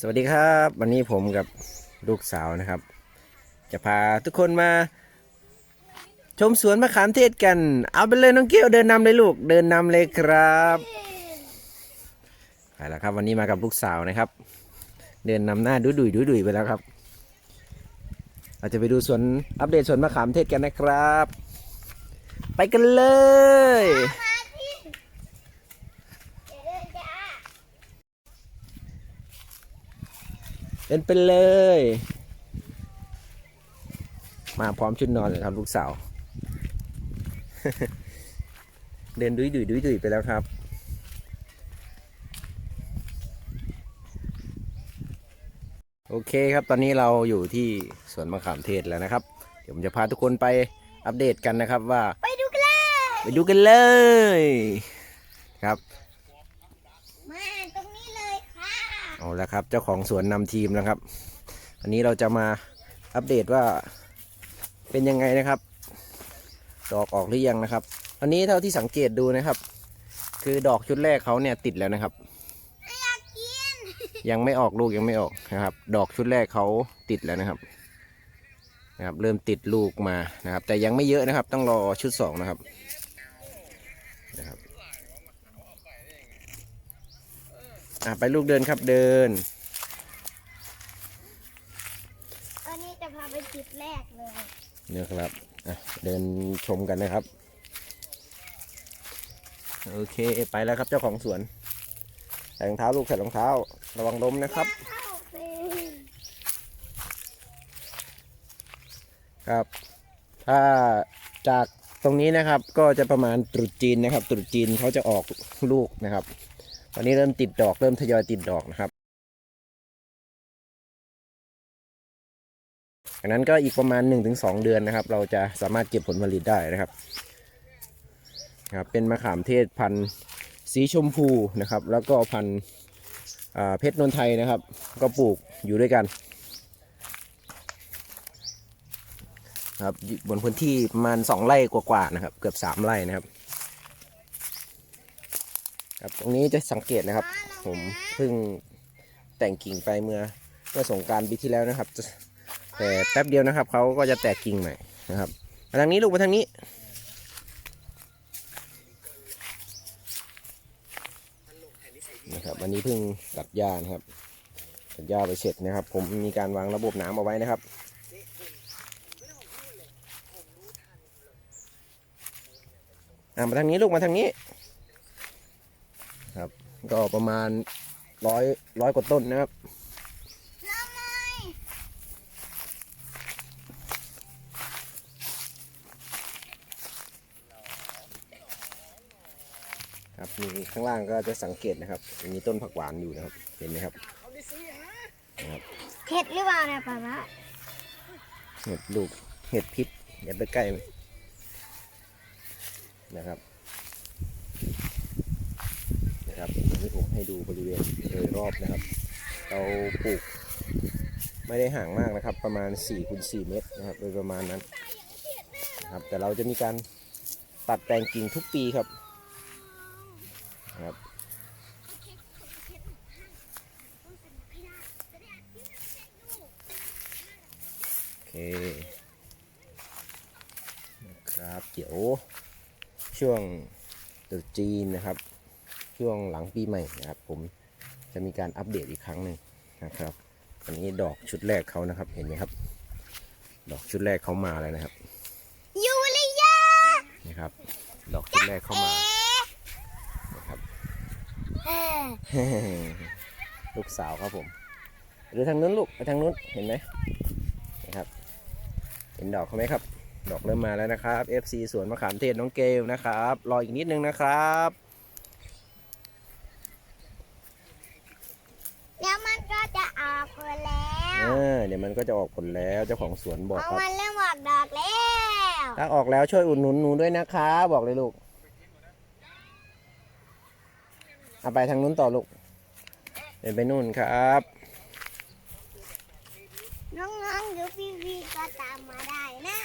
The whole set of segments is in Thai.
สวัสดีครับ วันนี้ผมกับลูกสาวนะครับ จะพาทุกคนมา ชมสวนมะขามเทศกัน เอาไปเลยน้องเกี้ยวเดินนำเลยลูกเดินนำเลยครับไปแล้วครับ วันนี้มากับลูกสาวนะครับ เดินนำหน้าดุดุยดุดุยไปแล้วครับเราจะไปดูสวนอัปเดตสวนมะขามเทศกันนะครับ ไปกันเลย เดินไปเลย มาพร้อมชุดนอนเลยครับลูกสาว เดินดุยดุยดุยดุยไปแล้วครับโอเคครับ ตอนนี้เราอยู่ที่สวนมะขามเทศแล้วนะครับ เดี๋ยวผมจะพาทุกคนไปอัปเดตกันนะครับว่า ไปดูกันเลย ไปดูกันเลย ครับ มาตรงนี้เลยค่ะ เอาละครับ เจ้าของสวนนำทีมนะครับ อันนี้เราจะมาอัปเดตว่าเป็นยังไงนะครับ ดอกออกหรือยังนะครับ อันนี้เท่าที่สังเกตดูนะครับ คือดอกชุดแรกเขาเนี่ยติดแล้วนะครับ ยังไม่ออกลูกยังไม่ออกนะครับ ดอกชุดแรกเขาติดแล้วนะครับนะครับ เริ่มติดลูกมานะครับ แต่ยังไม่เยอะนะครับ ต้องรอชุดสองนะครับนะครับ อะไปลูกเดินครับเดิน ตอนนี้จะพาไปจุดแรกเลยเนี่ยครับอะเดินชมกันนะครับ โอเคไปแล้วครับเจ้าของสวนใส่รองเท้าลูกใส่รองเท้า ระวังล้มนะครับ เข้าไปครับ ถ้าจากตรงนี้นะครับก็จะประมาณตรุษจีนนะครับ ตรุษจีนเขาจะออกลูกนะครับ ตอนนี้เริ่มติดดอกเริ่มทยอยติดดอกนะครับอันนั้นก็อีกประมาณ 1-2 เดือนนะครับ เราจะสามารถเก็บผลผลิตได้นะครับครับเป็นมะขามเทศพันธุ์สีชมพูนะครับ แล้วก็พันธุ์เพชรนนทไทยนะครับ ก็ปลูกอยู่ด้วยกันครับบนพื้นที่ประมาณสองไร่กว่าๆนะครับ เกือบสามไร่นะครับ ครับตรงนี้จะสังเกตนะครับ ผมเพิ่งแต่งกิ่งไปเมื่อเมื่อสงการปีที่แล้วนะครับแต่แป๊บเดียวนะครับเขาก็จะแตกกิ่งใหม่นะครับมาทางนี้ลูกมาทางนี้นะครับวันนี้เพิ่งตัดหญ้านะครับตัดหญ้าไปเสร็จนะครับ ผมมีการวางระบบน้ำเอาไว้นะครับอะมาทางนี้ลูกมาทางนี้ ก็ประมาณร้อยร้อยกว่าต้นนะครับแล้วไงครับมีข้างล่างก็จะสังเกตนะครับ มีต้นผักหวานอยู่นะครับ เห็นไหมครับเผ็ดหรือเปล่าเนี่ยป้าป้าเห็ดลูกเห็ดพิษอย่าไปใกล้มันนะครับ นะครับอันนี้ผมให้ดูบริเวณโดยรอบนะครับ เราปลูกไม่ได้ห่างมากนะครับ ประมาณ4คูณ4เมตรนะครับ โดยประมาณนั้นนะครับ แต่เราจะมีการตัดแต่งกิ่งทุกปีครับนะครับโอเคนะครับเดี๋ยวช่วงตรุษจีนนะครับ ช่วงหลังปีใหม่นะครับผมจะมีการอัปเดตอีกครั้งหนึ่งนะครับอันนี้ดอกชุดแรกเขานะครับเห็นไหมครับ ดอกชุดแรกเขามาแล้วนะครับยูริยานะครับ ดอกชุดแรกเข้ามานะครับเออลูกสาวครับผมดูทางนู้นลูกไปทางนู้นเห็นไหมนะครับ เห็นดอกเขาไหมครับ ดอกเริ่มมาแล้วนะครับ FC สวนมะขามเทศน้องเกลนะครับ รออีกนิดนึงนะครับ เดี๋ยวมันก็จะออกผลแล้ว เออเดี๋ยวมันก็จะออกผลแล้วเจ้าของสวนบอกเอาครับมันเริ่มออกดอกแล้วถ้าออกแล้วช่วยอุดหนุนหนูด้วยนะคะ บอกเลยลูกเอาไปทางนู้นต่อลูกเดินไปนู่นครับ น้องๆหรือพี่ๆก็ตามมาได้นะ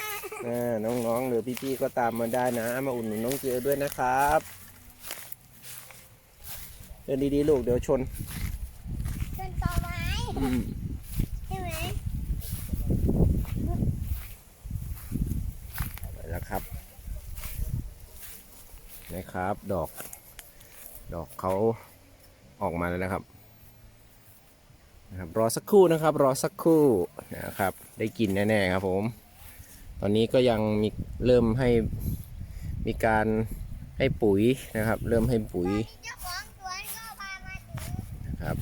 อ่าน้องๆ หรือพี่ๆ ก็ตามมาได้นะ มาอุดหนุนน้องเกลด้วยนะครับ เดินดีๆ ลูกเดี๋ยวชน จนต่อไม้อืม ใช่ไหม ไปแล้วครับ นะครับ ดอก ดอกเขาออกมาแล้วนะครับนะครับ รอสักครู่นะครับ รอสักครู่นะครับ ได้กินแน่ๆครับผม ตอนนี้ก็ยังมีเริ่มให้มีการให้ปุ๋ยนะครับ เริ่มให้ปุ๋ยนก็พามาถึงครับ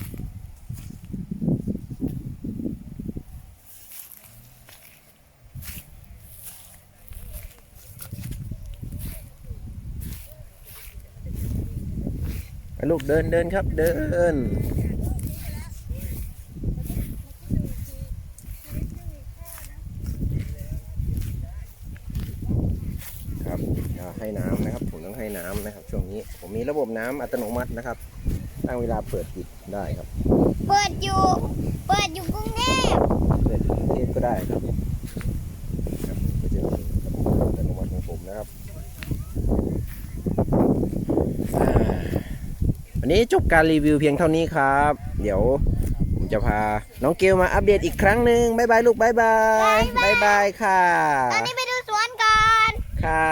ลูกเดินเดินครับเดิน ครับอ่าให้น้ำนะครับ ผมต้องให้น้ำนะครับ ช่วงนี้ผมมีระบบน้ำอัตโนมัตินะครับ ตั้งเวลาเปิดปิดได้ครับ เปิดอยู่ เปิดอยู่กรุงเทพเปิดกรุงเทพก็ได้ครับครับก็จะมีระบบอัตโนมัติของผมนะครับอ่าวัน นี้จบการรีวิวเพียงเท่านี้ครับ เดี๋ยวผมจะพา น้องเกลมาอัปเดตอีกครั้งหนึ่งบายบายลูกบายบายบายบายค่ะ ตอนนี้ไปดูสวนก่อน ค่ะ